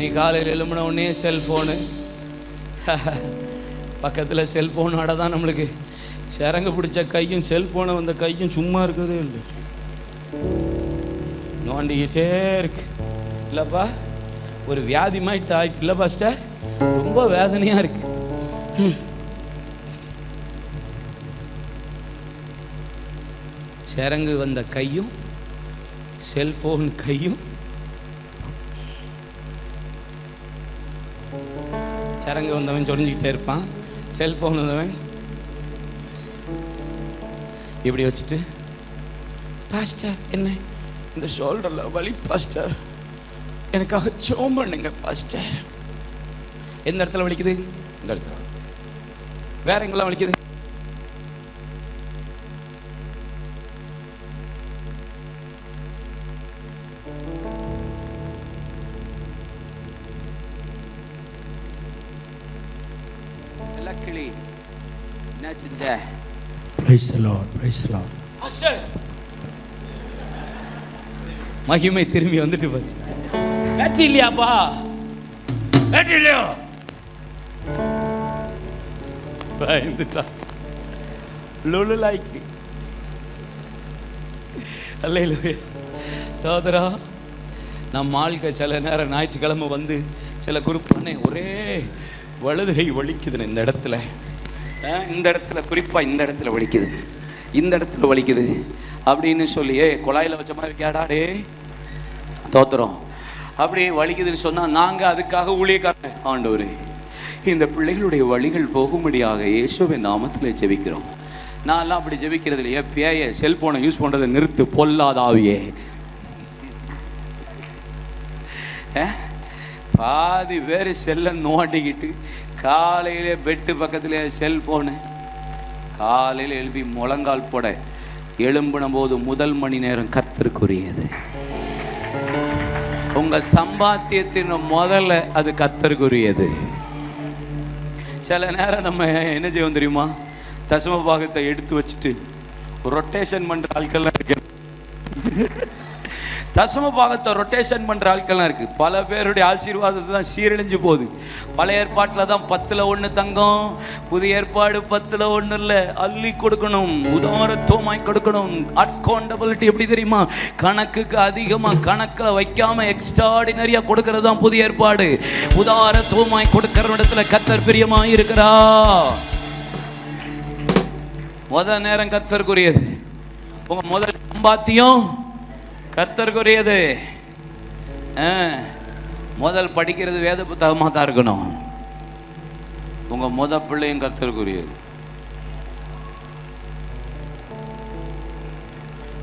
நீ காலையில் எழும்பின உடனே செல்ஃபோனு பக்கத்தில் செல்ஃபோனோட தான் நம்மளுக்கு. சிறங்கு பிடிச்ச கையும் செல்ஃபோனை வந்த கையும் சும்மா இருக்கிறதே இல்லை. நோண்டிக்கிட்டே இருக்கு. இல்லைப்பா ஒரு வியாதி மாதிரி ஆயிட்டு இல்லை பாஸ்டர் ரொம்ப வேதனையாக இருக்கு. சிறங்கு வந்த கையும் செல்ஃபோன் கையும் சரங்கு வந்தவன் சொரிஞ்சிக்கிட்டே இருப்பான். செல்ஃபோன் வந்தவன் இப்படி வச்சுட்டு பாஸ்டர் என்ன? இந்த ஷோல்டரில் வலி பாஸ்டர் எனக்காக ஜோம் பண்ணுங்க பாஸ்டர் எந்த இடத்துல வலிக்குது? இந்த இடத்துல. வேற எங்கெல்லாம் வலிக்குது? செல்லக்கிளி என்ன செஞ்ச Praise the Lord. Praise the Lord. Pastor மகிமை திரும்பி வந்துட்டு போச்சு. பேட்டரி இல்லையாப்பா? பேட்டரி இல்லையா? பயந்துட்டா. லொலு லாய்க்கு அல்லையில சோதரா நம்ம ஆள்க சில நேரம் ஞாயிற்றுக்கிழமை வந்து சில குறிப்பானே ஒரே வலதுகை வலிக்குதுன்னு இந்த இடத்துல. ஆ, இந்த இடத்துல குறிப்பாக இந்த இடத்துல வலிக்குது. இந்த இடத்துல வலிக்குது. அப்படின்னு சொல்லி குழாயில் வச்ச மாதிரி கேடாடே தோத்துறோம். அப்படி வலிக்குதுன்னு சொன்னால் நாங்கள் அதுக்காக ஊழியக்காரன் ஆண்டவர் இந்த பிள்ளைகளுடைய வழிகள் போகும்படியாக இயேசுவின் நாமத்தில் ஜெபிக்கிறோம். நான்லாம் அப்படி ஜெபிக்கிறது இல்லையே. பேய செல்போனை யூஸ் பண்ணுறதை நிறுத்து பொல்லாதாவியே அஹ்? பாதி பேர் செல்லை நோண்டிக்கிட்டு காலையில் பெட்டு பக்கத்தில் செல்ஃபோனு காலையில் எழுப்பி முழங்கால் போட எழும்பின போது முதல் மணி நேரம் கத்தருக்குரியது உங்கள் சம்பாத்தியத்தின் முதல்ல அது கத்தருக்குரியது சில நேரம் நம்ம என்ன செய்வோம் தெரியுமா? தசம பாகத்தை எடுத்து வச்சுட்டு ரொட்டேஷன் பண்ணுற ஆட்கள்லாம் இருக்கு தசம பாகத்தை ரொட்டேஷன் பண்ணுற ஆட்கள்லாம் இருக்குது பல பேருடைய ஆசீர்வாதத்தை தான் சீரழிஞ்சு போகுது. பழைய ஏற்பாட்டில் தான் பத்தில் ஒன்று தங்கம் புதிய ஏற்பாடு பத்தில் ஒன்று இல்லை. அள்ளி கொடுக்கணும் உதாரத்துவமாய் கொடுக்கணும். அட்கௌண்டபிலிட்டி எப்படி தெரியுமா? கணக்குக்கு அதிகமாக கணக்கில் வைக்காம எக்ஸ்ட்ராடினரியாக கொடுக்கறது தான் புதிய ஏற்பாடு. உதாரத்துவமாய் கொடுக்குற இடத்துல கத்தர் பிரியமாக இருக்கிறா முத நேரம் கத்தருக்குரியது. உங்கள் முதல் சம்பாத்தியம் கர்த்தருக்குரியது. ஆ, முதல் படிக்கிறது வேத புத்தகமாக தான் இருக்கணும். உங்க முத பிள்ளையும் கத்தருக்குரியது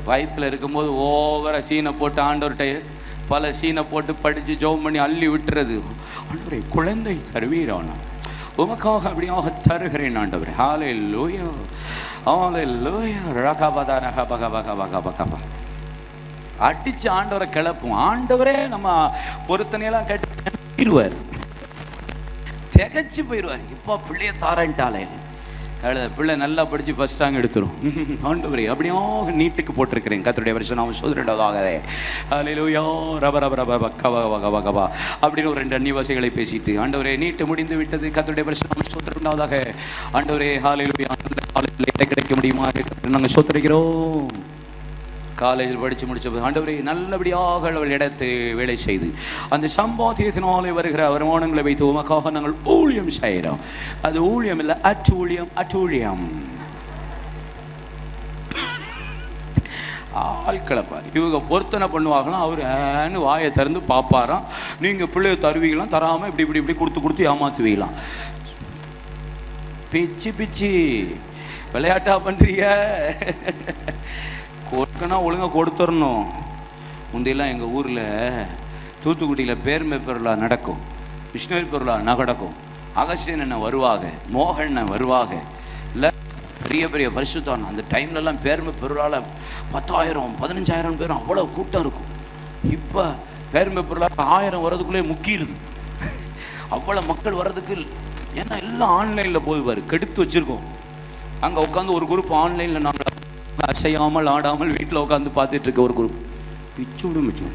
வயிற்றில் இருக்கும்போது ஓவரா சீனை போட்டு ஆண்டவர்கிட்ட பல சீனை போட்டு படித்து ஜெபம் பண்ணி அள்ளி விட்டுறது. ஆண்டவரை குழந்தை தருவீரானா உமக்காக அப்படியாக தருகிறேன் ஆண்டவர். ஹாலே லோயோ ஆலே லோயோ ரகபதா ரகபக பக பக பக பக அடிச்சு ஆண்டவரை கிளப்பும் ஆண்டவரே நம்ம பொருத்தனையெல்லாம் கேட்டு திகச்சு போயிடுவார். இப்போ பிள்ளைய தாரன்ட்டாலே. கழுத பிள்ளை நல்லா படித்து ஃபஸ்ட் ரேங்க் எடுத்துரும். ஆண்டவரே அப்படியோ நீட்டுக்கு போட்டிருக்கிறேன். கத்தருடைய வருஷம் நான் சோதரெண்டாவதாகவே அலையிலோயோ ரப ரப ரப கவா வக வக வகவா அப்படின்னு ஒரு ரெண்டு அந்நிவாசிகளை பேசிட்டு ஆண்டவரே நீட்டு முடிந்து விட்டது. கத்தருடைய வருஷம் நாம் சோதரெண்டாவதாக ஆண்டவரே ஹாலையிலோயா அந்த காலத்தில் கிடைக்க முடியுமா? நாங்கள் சோத்தரிக்கிறோம் காலேஜில் படித்து முடிச்ச ஆண்டவரை நல்லபடியாக அவள் இடத்தை வேலை செய்து அந்த சம்பாத்தியத்தினாலே வருகிற வருமானங்களை வைத்து உமக்காக நாங்கள் ஊழியம் செய்கிறோம். அது ஊழியம் இல்லை அட்டூழியம் அட்டூழியம். ஆட்களை பாரு இவங்க பொருத்தனை பண்ணுவாங்களாம் அவர் ஏன்னு வாயை திறந்து பார்ப்பாராம். நீங்கள் பிள்ளைய தருவீங்களாம் தராமல் இப்படி இப்படி இப்படி கொடுத்து கொடுத்து ஏமாற்றுவீங்களாம் பிச்சு பிச்சு விளையாட்டா பண்ணுறீங்க கொடுக்கணும் ஒழுங்கா கொடுத்துடணும் முந்தையெல்லாம் எங்கள் ஊரில் தூத்துக்குடியில் பேர்மை பெருளா நடக்கும். விஷ்ணுவி பொருளா நடக்கும் அகஸ்டியன் என்ன வருவாங்க மோகன் அண்ணன் வருவாங்க இல்லை பெரிய பெரிய பரிசுத்தான் அந்த டைம்லலாம் பேர்மை பொருளால் பத்தாயிரம் பதினஞ்சாயிரம் பேரும் அவ்வளோ கூட்டம் இருக்கும். இப்போ பேர்மை பொருளாக ஆயிரம் வர்றதுக்குள்ளே முக்கிடுது அவ்வளோ மக்கள் வர்றதுக்கு ஏன்னா எல்லாம் ஆன்லைனில் போய் பாரு கெடுத்து வச்சுருக்கோம். அங்கே உட்காந்து ஒரு குரூப் ஆன்லைனில் நாங்கள் அசையாமல் ஆடாமல் வீட்டில் உட்காந்து பார்த்துட்டு இருக்க ஒரு குரூப் பிச்சு விடும் மிச்சு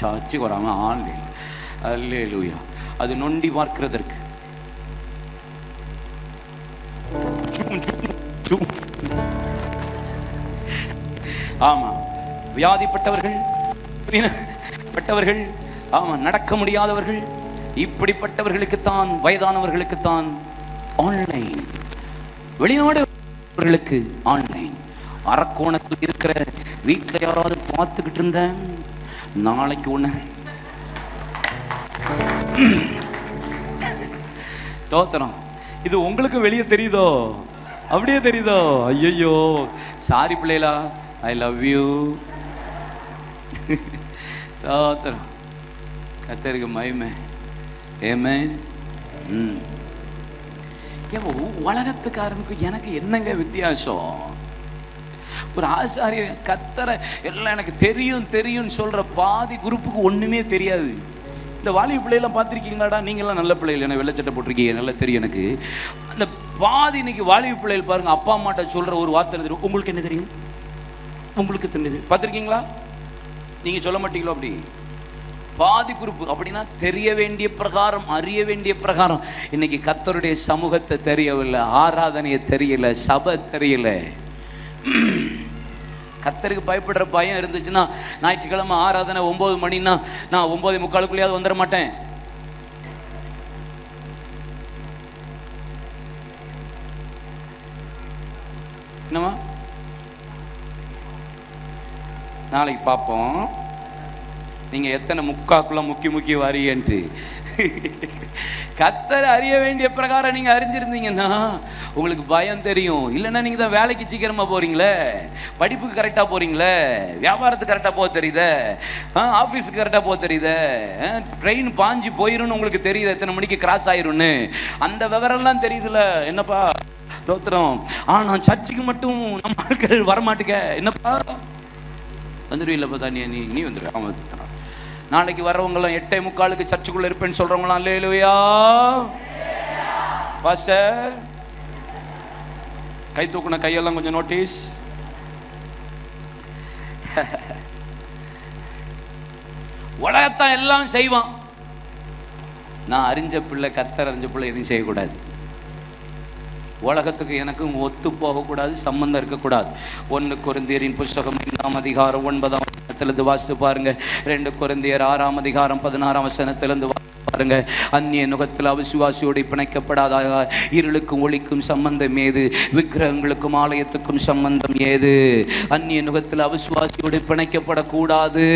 சாச்சு வராமல் ஆன்லைன் அல்லேலூயா. அது நொண்டி பார்க்கிறதற்கு. ஆமா வியாதிப்பட்டவர்கள் பட்டவர்கள் ஆமா நடக்க முடியாதவர்கள் இப்படிப்பட்டவர்களுக்குத்தான் வயதானவர்களுக்குத்தான் ஆன்லைன் வெளிநாடு வெளிநாடுகளுக்கு ஆன்லைன் அரக்கோணத்தில் இருக்கிற வீட்டில் யாராவது பார்த்துக்கிட்டு இருந்தேன் நாளைக்கு ஒன்று தோத்திரம் இது உங்களுக்கு வெளியே தெரியுதோ? அப்படியே தெரியுதோ? ஐயோ சாரி பிள்ளைகளா ஐ லவ் யூ தோத்திரம் கத்தருக்கு மகிமை. ஏமே ம். ஏன் உலகத்துக்காரனுக்கும் எனக்கு என்னங்க வித்தியாசம்? ஒரு ஆசாரியர் கத்தரை எல்லாம் எனக்கு தெரியும் தெரியும்னு சொல்ற பாதி குரூப்புக்கு ஒண்ணுமே தெரியாது. இந்த வாலிப பிள்ளையெல்லாம் பார்த்துருக்கீங்களாடா? நீங்களாம் நல்ல பிள்ளைகள். என்ன வெள்ளச்சட்டை போட்டிருக்கீங்க? நல்லா தெரியும் எனக்கு. அந்த பாதி இன்னைக்கு வாலிப பிள்ளைகள் பாருங்க அப்பா அம்மாட்ட சொல்ற ஒரு வார்த்தை தெரியும்? உங்களுக்கு என்ன தெரியும்? உங்களுக்கு தெரிஞ்சது பார்த்துருக்கீங்களா? நீங்க சொல்ல மாட்டீங்களோ அப்படி? பாதி குறிப்பு. அப்படின்னா தெரிய வேண்டிய பிரகாரம் அறிய வேண்டிய பிரகாரம். இன்னைக்கு கத்தருடைய சமூகத்தை தெரியவில்லை ஆராதனையை தெரியல சபை தெரியல. கத்தருக்கு பயப்படுற பயம் இருந்துச்சுன்னா ஞாயிற்றுக்கிழமை ஆராதனை ஒன்பது மணின்னா நான் ஒன்பது முக்காலுக்குள்ளேயாவது வந்துட மாட்டேன். என்னம்மா? நாளைக்கு பார்ப்போம். நீங்கள் எத்தனை முக்காக்குள்ள முக்கி முக்கி வாரியன்ட்டு கத்தரை அறிய வேண்டிய பிரகாரம் நீங்கள் அறிஞ்சிருந்தீங்கன்னா உங்களுக்கு பயம் தெரியும். இல்லைன்னா நீங்கள் தான் வேலைக்கு சீக்கிரமாக போகிறீங்களே படிப்புக்கு கரெக்டாக போகிறீங்களே வியாபாரத்துக்கு கரெக்டாக போக தெரியுதே. ஆஃபீஸுக்கு கரெக்டாக போக தெரியுதே. ட்ரெயின் பாஞ்சு போயிரும்னு உங்களுக்கு தெரியுது. எத்தனை மணிக்கு கிராஸ் ஆயிரும்னு. அந்த விவரம்லாம் தெரியுதுல்ல என்னப்பா? தோத்திரம். ஆனால் சர்ச்சுக்கு மட்டும் நம்ம ஆட்கள் வரமாட்டுக்க என்னப்பா? வந்துடுவீங்களப்பா தானியா நீ நீ வந்துடுவேன் அவன் நாளைக்கு வரவங்களும் எட்டே முக்காலுக்கு சர்ச்சுக்குள்ள இருப்பேன்னு சொல்றவங்களாம் பாஸ்டர் கை தூக்குன கையெல்லாம் கொஞ்சம் நோட்டீஸ் உலகத்தான் எல்லாம் செய்வான். நான் அறிஞ்ச பிள்ளை கர்த்தர் அறிஞ்ச பிள்ளை எதுவும் செய்யக்கூடாது. உலகத்துக்கு எனக்கும் ஒத்து போகக்கூடாது சம்பந்தம் இருக்கக்கூடாது. ஒன்று குருந்தியரின் புஸ்தகம் ஐந்தாம் அதிகாரம் ஒன்பதாம் வசனத்திலிருந்து வாசித்து பாருங்க. ரெண்டு குழந்தையர் ஆறாம் அதிகாரம் பதினாறாம் வசனத்திலிருந்து பாருங்க. அந்நிய நுகத்தில் அவிசுவாசியோடு பிணைக்கப்படாத? இருளுக்கும் ஒளிக்கும் சம்பந்தம் ஏது? விக்கிரகங்களுக்கும் ஆலயத்துக்கும் சம்பந்தம் ஏது? அந்நிய நுகத்தில் அவிசுவாசியோடு பிணைக்கப்படக்கூடாது.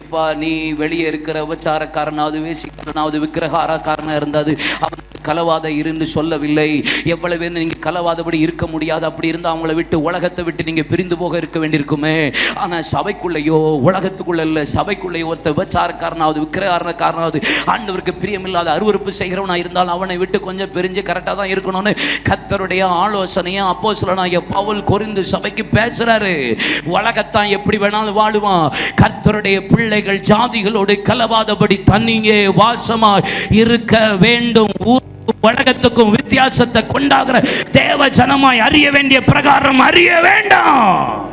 இப்பா நீ வெளியே இருக்கிற உபச்சாரக்காரனாவது வேசிக்காரனாவது விக்கிரகாரக்காரனாக இருந்தாது அவன் கலவாத இருந்து சொல்லவில்லை. எவ்வளவு நீங்க கலவாதபடி இருக்க முடியாது. அப்படி இருந்தா அவங்கள விட்டு உலகத்தை விட்டு நீங்க பிரிந்து போக இருக்க வேண்டியிருக்குமே. ஆனா சபைக்குள்ளேயோ உலகத்துக்குள்ள இல்ல சபைக்குள்ளேயோ ஒருத்த விபச்சாரக்காரனாவது விக்கிரகாரனாவது ஆண்டவருக்கு பிரியமில்லாத அருவருப்பு செய்கிறவனா இருந்தாலும் அவனை விட்டு கொஞ்சம் பிரிஞ்சு கரெக்டாக தான் இருக்கணும்னு கத்தருடைய ஆலோசனையை அப்போ சொல்லனாய பவுல் குறிந்து சபைக்கு பேசுறாரு. உலகத்தான் எப்படி வேணாலும் வாழுவான். கர்த்தருடைய பிள்ளைகள் ஜாதிகளோடு கலவாதபடி தண்ணியே வாசமா இருக்க வேண்டும். ஊர் உலகத்துக்கும் வித்தியாசத்தை கொண்டாகிற தேவ ஜனமாய் அறிய வேண்டிய பிரகாரம் அறிய வேண்டாம்.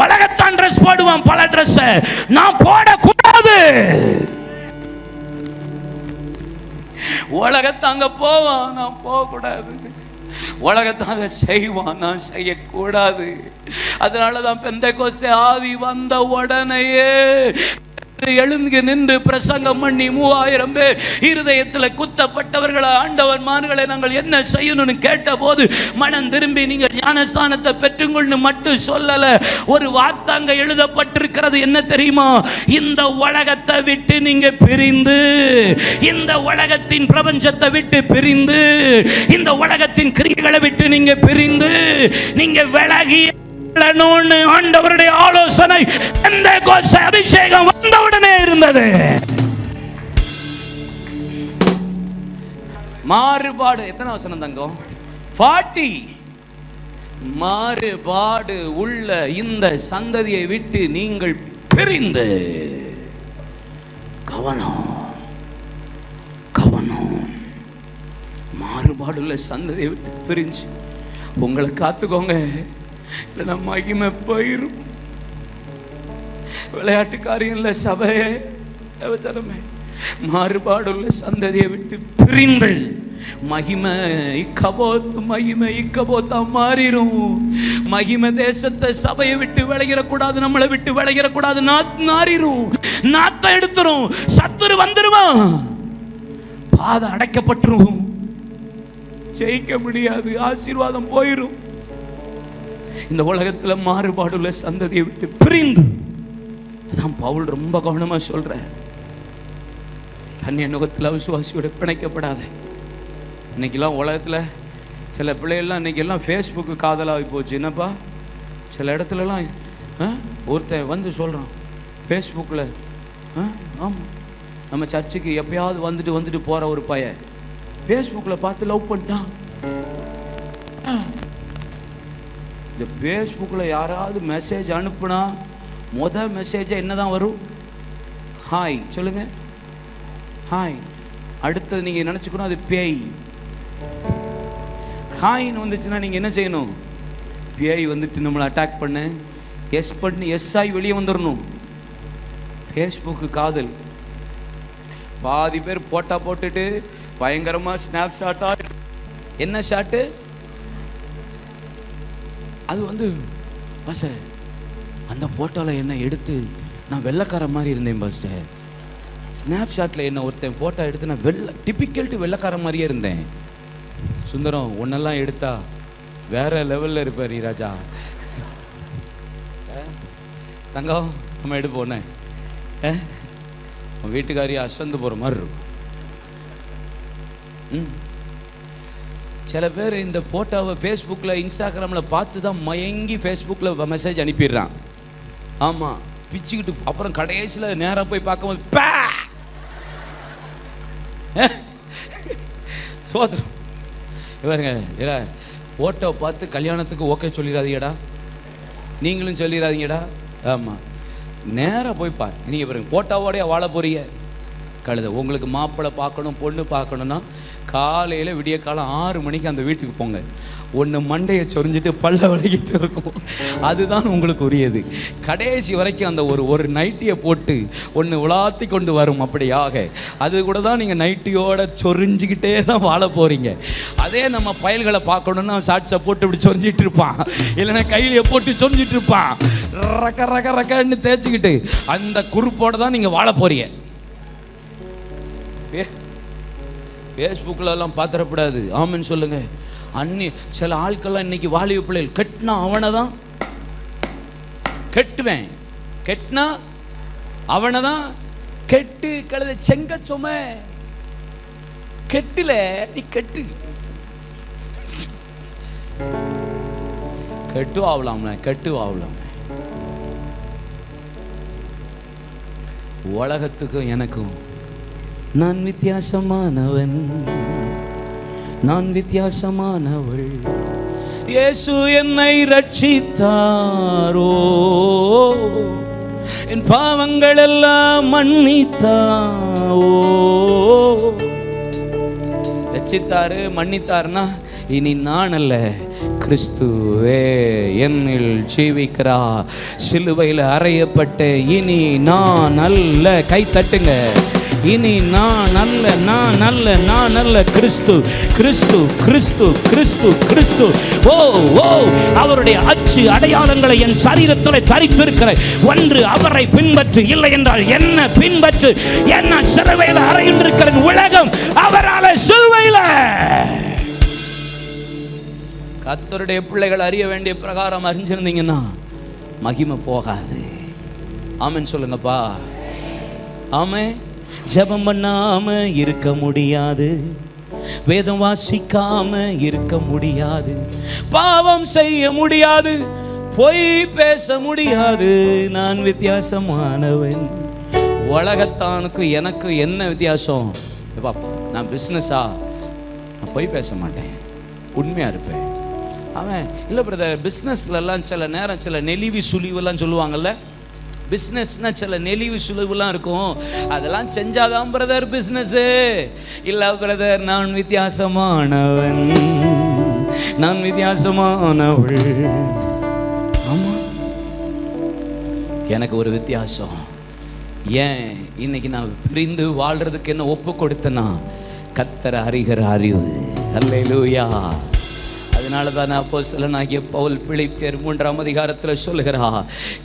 உலகத்தான் ட்ரெஸ் போடுவான் பல ட்ரெஸ் நான் போடக்கூடாது. உலகத்தாங்க போவான் நான் போகக்கூடாது. உலகத்தாங்க செய்வான் நான் செய்யக்கூடாது. அதனால தான் பெந்தை கோசை ஆவி வந்த உடனேயே எழுந்து நின்று பிரசங்கம் பண்ணி மூவாயிரம் பேர் இருதயத்தில் குத்தப்பட்டவர்களை ஆண்டவர் மான்களை நாங்கள் என்ன செய்யணும்னு கேட்டபோது மனம் திரும்பி நீங்கள் ஞானஸ்தானத்தை பெற்றுங்கொள்னு மட்டும் சொல்லல ஒரு வார்த்தாங்க எழுதப்பட்டிருக்கிறது என்ன தெரியுமா? இந்த உலகத்தை விட்டு நீங்க பிரிந்து இந்த உலகத்தின் பிரபஞ்சத்தை விட்டு பிரிந்து இந்த உலகத்தின் கிரியைகளை விட்டு நீங்க பிரிந்து நீங்க விலகி ஆண்டவருடைய ஆலோசனை எந்த கோச அபிஷேகம் வந்தவுடனே இருந்தது. மாறுபாடு எத்தனை வசனம் தங்கம்? ஃபார்ட்டி. மாறுபாடு உள்ள இந்த சந்ததியை விட்டு நீங்கள் பிரிந்து. கவனம் கவனம். மாறுபாடுள்ள சந்ததியை விட்டு பிரிஞ்சு. உங்களை காத்துக்கோங்க. இல்லைன்னா மகிமை போயிரும். விளையாட்டு காரியம் சபையே தேவச்சரமே மாறுபாடுள்ள சந்ததியை விட்டு பிரிங்கள். மகிமை இக்கபோத் மகிமை இக்கபோத்தா மாறிடும் மகிமை தேசத்தை சபையை விட்டு விளையிடக்கூடாது நம்மளை விட்டு விளையிடக்கூடாது நாத் நாறிரும் நாத்தை எடுத்துரும் சத்துரு வந்துருவான் பாதை அடைக்கப்பட்டுரும். ஜெயிக்க முடியாது ஆசீர்வாதம் போயிரும். இந்த உலகத்தில் மாறுபாடுள்ள சந்ததியை விட்டு பிரிந்து. அதான் பவுல் ரொம்ப கவனமாக சொல்றேன் அந்நிய நுகத்தில் விசுவாசியோட பிணைக்கப்படாத. இன்னைக்கெல்லாம் உலகத்தில் சில பிள்ளைகள்லாம் இன்றைக்கெல்லாம் ஃபேஸ்புக்கு காதலாகி போச்சு. என்னப்பா? சில இடத்துலலாம் ஆ, ஒருத்தன் வந்து சொல்கிறான் ஃபேஸ்புக்கில் ஆ? ஆமாம் நம்ம சர்ச்சுக்கு எப்பயாவது வந்துட்டு வந்துட்டு போகிற ஒரு பையன். ஃபேஸ்புக்கில் பார்த்து லவ் பண்ணிட்டான். இந்த ஃபேஸ்புக்கில் யாராவது மெசேஜ் அனுப்புனா மொதல் மெசேஜை என்ன தான் வரும்? ஹாய் சொல்லுங்கள் ஹாய் அடுத்தது நீங்கள் நினச்சிக்கணும் அது பேய். ஹாய்னு வந்துச்சுன்னா நீங்கள் என்ன செய்யணும்? பேய் வந்துட்டு நம்மளை அட்டாக் பண்ண. எஸ் பண்ணி எஸ் ஆகி வெளியே வந்துடணும் ஃபேஸ்புக்கு காதல். பாதி பேர் போட்டா போட்டுட்டு பயங்கரமாக ஸ்னாப் ஷாட்டா என்ன ஷாட்டு அது வந்து பாச அந்த ஃபோட்டோவில் என்ன எடுத்து நான் வெள்ளைக்கார மாதிரி இருந்தேன் பாஸ்டர் ஸ்னாப் ஷாட்டில் என்ன ஒருத்தன் ஃபோட்டோ எடுத்து நான் வெள்ளை டிப்பிக்கல் டு வெள்ளைக்கார மாதிரியே இருந்தேன். சுந்தரம் ஒன்னெல்லாம் எடுத்தா வேற லெவலில் இருப்பார் ராஜா. தங்கம் நம்ம எடுப்போண்ணே உன் அசந்து போகிற மாதிரி இருக்கும். ம். சில பேர் இந்த ஃபோட்டோவை ஃபேஸ்புக்கில் இன்ஸ்டாகிராமில் பார்த்து தான் மயங்கி ஃபேஸ்புக்கில் மெசேஜ் அனுப்பிடுறான். ஆமாம் பிச்சுக்கிட்டு அப்புறம் கடைசியில் நேராக போய் பார்க்கும்போது பே! சோத்திரம் இவருங்க இல்ல ஃபோட்டோ பார்த்து கல்யாணத்துக்கு ஓகே சொல்லிடாதீங்கடா. நீங்களும் சொல்லிடாதீங்கடா. ஆமாம் நேராக போய் பார். நீங்கள் இவருங்க ஃபோட்டோவோடைய வாழ போகிறீங்க கழுத உங்களுக்கு மாப்பிள்ளை பார்க்கணும் பொண்ணு பார்க்கணுன்னா காலையில் விடிய காலம் ஆறு மணிக்கு அந்த வீட்டுக்கு போங்க. ஒன்று மண்டையை சொரிஞ்சிட்டு பல்ல வலிக்கிட்டு இருக்கும். அதுதான் உங்களுக்கு உரியது. கடைசி வரைக்கும் அந்த ஒரு ஒரு நைட்டியை போட்டு ஒன்று உலாத்தி கொண்டு வரும் அப்படியாக. அது கூட தான் நீங்கள் நைட்டியோட சொரிஞ்சுக்கிட்டே தான் வாழ போகிறீங்க அதே நம்ம பயல்களை பார்க்கணுன்னா ஷார்ட்ஸை போட்டு இப்படி சொரிஞ்சிட்டு இருப்பான். இல்லைன்னா கையிலேயே போட்டு சொரிஞ்சிட்டு இருப்பான். ரக்க ரக்க ரக்கன்னு தேய்ச்சிக்கிட்டு அந்த குறுப்போட தான் நீங்கள் வாழ போகிறீங்க ஃபேஸ்புக்கிலலாம் எல்லாம் பார்த்துடக்கூடாது ஆமென்னு சொல்லுங்க. அன்னி சில ஆட்கள்லாம் இன்னைக்கு வாலிப பிள்ளைகள். கெட்டினா அவனை தான் கெட்டுவேன். கெட்டினா அவனை தான் கெட்டு கழுத செங்க சும. கெட்டில நீ கெட்டு. கெட்டு ஆகலாம்ல கெட்டு ஆகலாம் உலகத்துக்கும் எனக்கும் நான் வித்தியாசமானவன். நான் வித்தியாசமானவள். இயேசு என்னை ரட்சித்தாரோ? என் பாவங்கள் எல்லாம் மன்னித்தாவோ ரட்சித்தாரு மன்னித்தாருன்னா இனி நான் அல்ல கிறிஸ்துவே என்னில் ஜீவிக்கிறா. சிலுவையில் அறையப்பட்ட இனி நான் அல்ல கை தட்டுங்க. இனி நான் அல்ல நான் அல்ல நான் அல்ல கிறிஸ்து கிறிஸ்து கிறிஸ்து கிறிஸ்து கிறிஸ்து. ஓ ஓ அவருடைய அச்சு அடையாளங்களை என் சரீரத்தில் தரித்திருக்கிற ஒன்று அவரை பின்பற்று இல்லை என்றால் என்ன பின்பற்று? என்ன சிறுவையில் அறையில் இருக்கிற உலகம் அவரால் சிலுவையில் கத்தருடைய பிள்ளைகள் அறிய வேண்டிய பிரகாரம் அறிஞ்சிருந்தீங்கன்னா மகிமை போகாது. ஆமன் சொல்லுங்கப்பா. ஆமே ஜெபம் பண்ணாம இருக்க முடியாது. வேதம் வாசிக்காம இருக்க முடியாது. பாவம் செய்ய முடியாது. பொய் பேச முடியாது. நான் வித்தியாசமானவன். உலகத்தானுக்கு எனக்கு என்ன வித்தியாசம்? நான் பிஸ்னஸா நான் பொய் பேச மாட்டேன். உண்மையாக இருப்பேன். அவன் இல்லை பிரதர் பிஸ்னஸ்லலாம் சில நேரம் சில நெளிவி சுழிவுலாம் சொல்லுவாங்கல்ல? பிஸ்னஸ்னால் சில நெளிவு சுழிவுலாம் இருக்கும். அதெல்லாம் செஞ்சாதான் பிரதர் பிஸ்னஸ்ஸு இல்லை பிரதர் நான் வித்தியாசமானவன். நான் வித்தியாசமானவள். ஆமாம் எனக்கு ஒரு வித்தியாசம். ஏன் இன்னைக்கு நான் பிரிந்து வாழ்கிறதுக்கு என்ன ஒப்பு கொடுத்தேன்னா கத்தரை அறிகிற அறிவு. அல்லேலூயா அதனால தான் அப்போ சிலனாகிய பவுல் பிழைப்பேர் மூன்றாம் அதிகாரத்தில் சொல்கிறா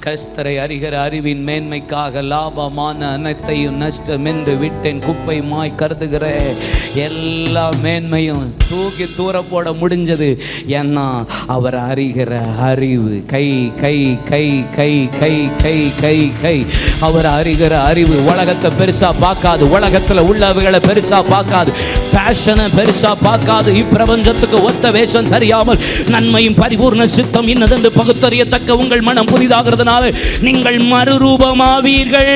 கஸ்தரை அறிகிற அறிவின் மேன்மைக்காக லாபமான அனைத்தையும் நஷ்டம் என்று விட்டேன் குப்பையுமாய் கருதுகிற எல்லா மேன்மையும் தூக்கி தூர போட முடிஞ்சது. ஏன்னா அவர் அறிகிற அறிவு கை கை கை கை கை கை கை கை. அவர் அறிகிற அறிவு உலகத்தை பெருசா பார்க்காது உலகத்துல உள்ளவைகளை பெருசா பார்க்காது. ஃபேஷனை பெருசா பார்க்காது. இப்பிரபஞ்சத்துக்கு ஒத்த வேஷம் அறியாமல் நன்மையும் பரிபூர்ண சித்தம் இன்னதென்று பகுத்தறியத்தக்க உங்கள் மனம் புதிதாகிறதுனால நீங்கள் மறுரூபமாவீர்கள்.